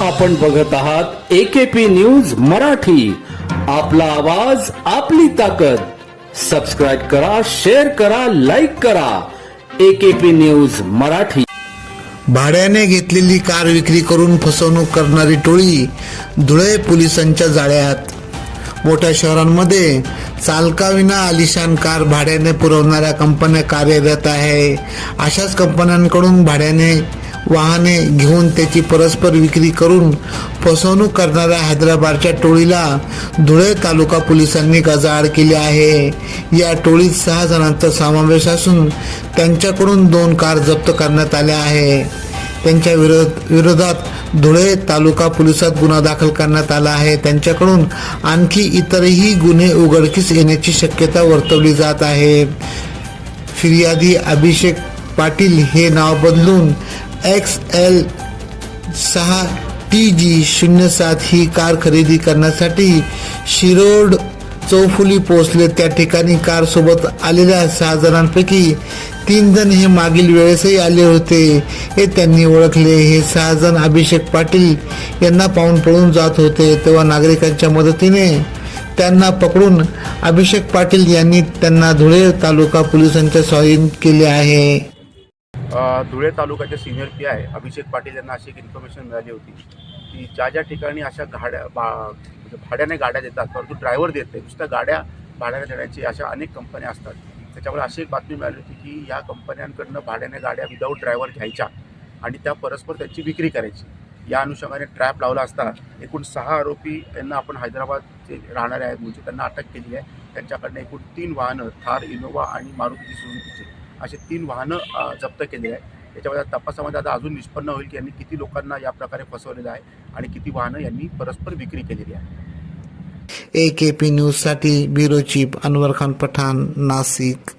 आपण बघत आहात एकेपी न्यूज मराठी. आपला आवाज आपली ताकद. सबस्क्राईब करा शेअर करा लाईक करा. A K P news Marathi. भाड्याने घेतलेली कार विक्री करून फसवणूक करणारी टोळी धुळे पोलिसांच्या जाळ्यात. मोठ्या शहरांमध्ये चालकाविना आलिशान कार भाड्याने पुरवणाऱ्या कंपन्या कार्यरत आहे. अशाच कंपन्यांकडून भाड्याने वाहने घेऊन त्याची परस्पर विक्री करून फसवणूक करणाऱ्या हैदराबादच्या टोळीला धुळे तालुका पोलिसांनी गजाआड केली आहे. या टोळीत सहा जणांचा समावेश असून त्यांच्याकडून दोन कार जप्त करण्यात आल्या आहे. त्यांच्या विरोध विरोधात धुळे तालुका पोलिसात गुन्हा दाखल करण्यात आला आहे. त्यांच्याकडून आणखी इतरही गुन्हे उघडकीस येण्याची शक्यता वर्तवली जात आहे. फिर्यादी अभिषेक पाटील हे नाव बदलून एक्स एल सहा टी जी शून्य सात ही कार खरेदी करण्यासाठी शिरोड चौफुली पोहोचले. त्या ठिकाणी कारसोबत आलेल्या सहा जणांपैकी तीन जण हे मागील वेळेसही आले होते. हे त्यांनी ओळखले. हे सहा जण अभिषेक पाटील यांना पाहून पळून जात होते. तेव्हा नागरिकांच्या मदतीने त्यांना पकडून अभिषेक पाटील यांनी त्यांना धुळे तालुका पोलिसांच्या स्वाधीन केले आहे. धुळे तालुक्याचे senior P I Abhishek Patil यांना अशी एक इन्फॉर्मेशन मिळाली होती की ज्या ज्या ठिकाणी अशा गाड्या बा म्हणजे भाड्याने गाड्या देतात परंतु ड्रायव्हर देत नाही नुसत्या गाड्या भाड्याने देण्याची अशा अनेक कंपन्या असतात. त्याच्यामुळे अशी एक बातमी मिळाली होती की या कंपन्यांकडनं भाड्याने गाड्या विदाऊट ड्रायव्हर घ्यायच्या आणि त्या परस्पर त्यांची विक्री करायची. या अनुषंगाने ट्रॅप लावला असता एकूण सहा आरोपी यांना आपण हैदराबादचे राहणारे आहेत म्हणजे त्यांना अटक केली आहे. त्यांच्याकडनं एकूण तीन वाहनं थार इनोवा आणि मारुतीची सुझुकीची असे तीन वाहनं जप्त केले आहे त्याच्यामध्ये तपासामध्ये आता अजून निष्पन्न होईल की यांनी किती लोकांना या प्रकारे फसवलेलं आहे आणि किती वाहनं यांनी परस्पर विक्री केलेली आहे. ए के पी न्यूजसाठी ब्युरो चीफ अनवर खान पठाण नाशिक.